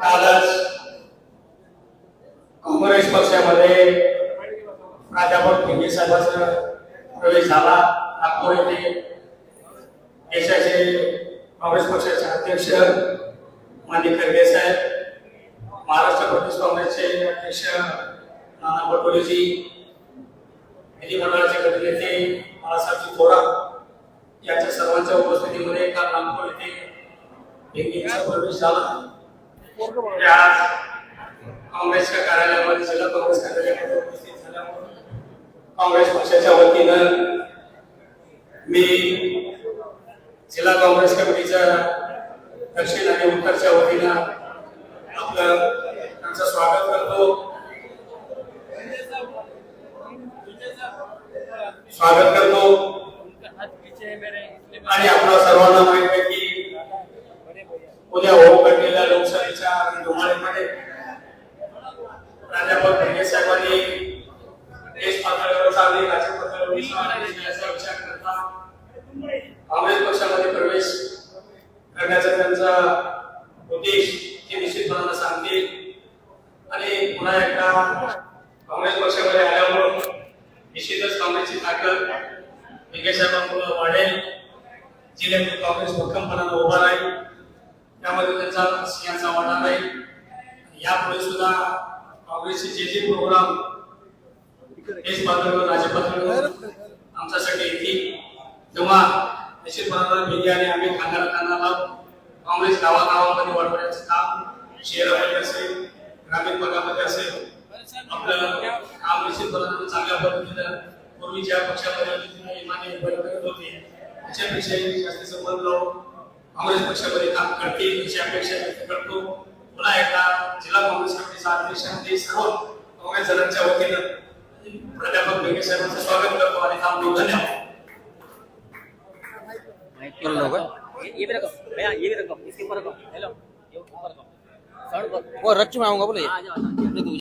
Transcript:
कालच काँग्रेस पक्षामध्ये प्राध्यापक पिंगे साहेबांचा प्रवेश झाला. नागपूर येथे देशाचे काँग्रेस पक्षाचे अध्यक्ष मान्य खरगे साहेब महाराष्ट्र प्रदेश काँग्रेसचे अध्यक्ष नाना पटोलेजी विधिमंडळाचे गटनेते बाळासाहेब थोरात प्रवेश झाला आज काँग्रेसच्या कार्यालयामध्ये जिल्हा काँग्रेस कार्यालयामध्ये उपस्थित झाल्यामुळे काँग्रेस पक्षाच्या वतीनं मी जिल्हा काँग्रेस कमिटीच्या दक्षिण आणि उत्तरच्या वतीनं आपलं त्यांचं स्वागत करतो स्वागत करतो. आणि आपला सर्वांना उद्या होऊ घडलेल्या लोकसभेच्या धुमाळीमध्ये प्राध्यापक भेंगे साहेबांनी देश पातळीवर चांगली राज्य पातळीवर चांगली विचार करता काँग्रेस पक्षामध्ये प्रवेश करण्याचा त्यांचा उद्देश ते निश्चितपणानं सांगतील. आणि पुन्हा एकदा काँग्रेस पक्षामध्ये आल्यामुळं निश्चितच काँग्रेसची ताकद भेंगे साहेबांमुळे वाढेल. जिल्ह्यातील काँग्रेस भक्कमपणानं उभा राहील. त्यामध्ये त्यांचा सिंहाचा वाटा राहील यापुढे सुद्धा काँग्रेसचे जे जे प्रोग्राम देश पातळीवर राज्य पातळीवर आमच्यासाठी येतील तेव्हा निश्चितपणानं मीडियाने आम्ही खांद्याला खांदा काँग्रेस गावागावामध्ये वाढवण्याचं काम शहरामध्ये असेल ग्रामीण भागामध्ये असेल आपलं काम निश्चितपणानं चांगल्या पद्धतीनं पूर्वी ज्या पक्षामध्ये होते, इमाने होते. जास्त संबंध लावून काँग्रेस पक्षामध्ये काम करतील अशी अपेक्षा व्यक्त करतो. पुन्हा एकदा जिल्हा काँग्रेस कमिटीचा अध्यक्ष आणि सर्व काँग्रेस जणांच्या वतीनं प्राध्यापक भेंगे साहेबांचं स्वागत करतो आणि थांबतो. धन्यवाद. कर लो का? ये ये भी रखो भैया ये भी रखो इसके ऊपर रखो हेलो ये ऊपर रखो साउंड पर वो रच्चू में आऊंगा बोले